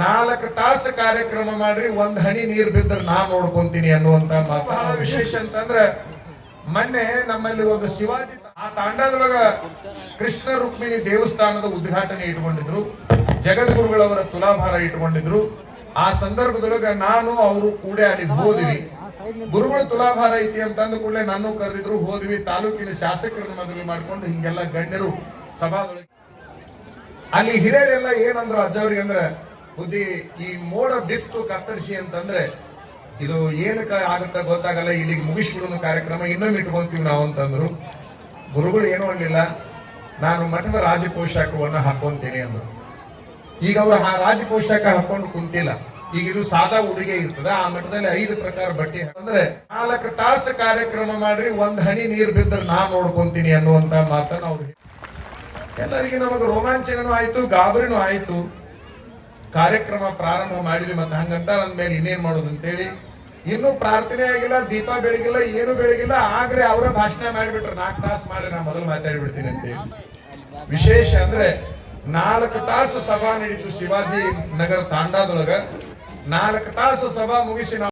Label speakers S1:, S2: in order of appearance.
S1: ನಾಲ್ಕು ತಾಸು ಕಾರ್ಯಕ್ರಮ ಮಾಡ್ರಿ, ಒಂದ್ ಹನಿ ನೀರ್ ಬಿದ್ದ್ರೆ ನಾ ನೋಡ್ಕೊಂತೀನಿ ಅನ್ನುವಂತ ಮಾತು. ವಿಶೇಷ ಅಂತಂದ್ರೆ, ಮೊನ್ನೆ ನಮ್ಮಲ್ಲಿ ಒಂದು ಶಿವಾಜಿ ಆ ತಾಂಡದೊಳಗ ಕೃಷ್ಣ ರುಕ್ಮಿಣಿ ದೇವಸ್ಥಾನದ ಉದ್ಘಾಟನೆ ಇಟ್ಕೊಂಡಿದ್ರು, ಜಗದ್ಗುರುಗಳವರ ತುಲಾಭಾರ ಇಟ್ಕೊಂಡಿದ್ರು. ಆ ಸಂದರ್ಭದೊಳಗ ನಾನು, ಅವರು ಕೂಡ ಅಲ್ಲಿ ಹೋದ್ವಿ. ಗುರುಗಳ ತುಲಾಭಾರ ಐತಿ ಅಂತ ಅಂದ ಕೂಡಲೇ ನಾನು ಕರೆದಿದ್ರು, ಹೋದ್ವಿ. ತಾಲೂಕಿನ ಶಾಸಕರನ್ನ ಮದುವೆ ಮಾಡ್ಕೊಂಡು ಹಿಂಗೆಲ್ಲ ಗಣ್ಯರು ಸಭಾದೊಳಗೆ ಅಲ್ಲಿ ಹಿರಿಯರೆಲ್ಲ ಏನಂದ್ರು ಅಜ್ಜವ್ರಿಗೆ ಅಂದ್ರೆ ಬುದ್ಧಿ, ಈ ಮೋಡ ಬಿತ್ತು ಕತ್ತರಿಸಿ ಅಂತಂದ್ರೆ ಇದು ಏನಕ್ಕ ಆಗುತ್ತ ಗೊತ್ತಾಗಲ್ಲ. ಇಲ್ಲಿಗೆ ಮುಗಿಸ್ಬಿಡೋಣ ಕಾರ್ಯಕ್ರಮ, ಇನ್ನೊಮ್ಮೆ ಇಟ್ಕೊಂತೀವಿ ನಾವು ಅಂತಂದ್ರು. ಗುರುಗಳು ಏನೂ ಅನ್ನಿಲ್ಲ ನಾನು ಮಠದ ರಾಜಪೋಷಾಕವನ್ನ ಹಾಕೊಂತೀನಿ ಅಂದರು. ಈಗ ಅವರು ಆ ರಾಜಪೋಷಾಕ ಹಾಕೊಂಡು ಕುಂತಿಲ್ಲ. ಈಗ ಇದು ಸಾದಾ ಉಡುಗೆ ಇರ್ತದೆ. ಆ ಮಠದಲ್ಲಿ ಐದು ಪ್ರಕಾರ ಬಟ್ಟೆ ಅಂದ್ರೆ ನಾಲ್ಕು ತಾಸು ಕಾರ್ಯಕ್ರಮ ಮಾಡ್ರಿ, ಒಂದ್ ಹನಿ ನೀರ್ ಬಿದ್ದರೆ ನಾ ನೋಡ್ಕೊಂತೀನಿ ಅನ್ನುವಂತ ಮಾತನ್ನ ಅವ್ರಿಗೆ ಎಲ್ಲರಿಗೆ ನಮಗೆ ರೋಮಾಂಚನೂ ಆಯ್ತು, ಗಾಬರಿನೂ ಆಯ್ತು. ಕಾರ್ಯಕ್ರಮ ಪ್ರಾರಂಭ ಮಾಡಿದ್ವಿ ಮತ್ತೆ ಹಂಗಂತ ಮೇಲೆ ಇನ್ನೇನ್ ಮಾಡೋದು ಅಂತೇಳಿ. ಇನ್ನೂ ಪ್ರಾರ್ಥನೆ ಆಗಿಲ್ಲ, ದೀಪ ಬೆಳಗಿಲ್ಲ, ಏನು ಬೆಳಗಿಲ್ಲ, ಆಗ್ರೆ ಅವರ ಭಾಷಣ ಮಾಡಿಬಿಟ್ರೆ. ನಾಲ್ಕು ತಾಸು ಮಾಡಿ ನಾ ಮೊದಲು ಮಾತಾಡ್ಬಿಡ್ತೀನಿ ಅಂತೇಳಿ ವಿಶೇಷ ಅಂದ್ರೆ ನಾಲ್ಕು ತಾಸು ಸಭಾ ನಡೀತು ಶಿವಾಜಿ ನಗರ ತಾಂಡಾದೊಳಗ. ನಾಲ್ಕು ತಾಸು ಸಭಾ ಮುಗಿಸಿ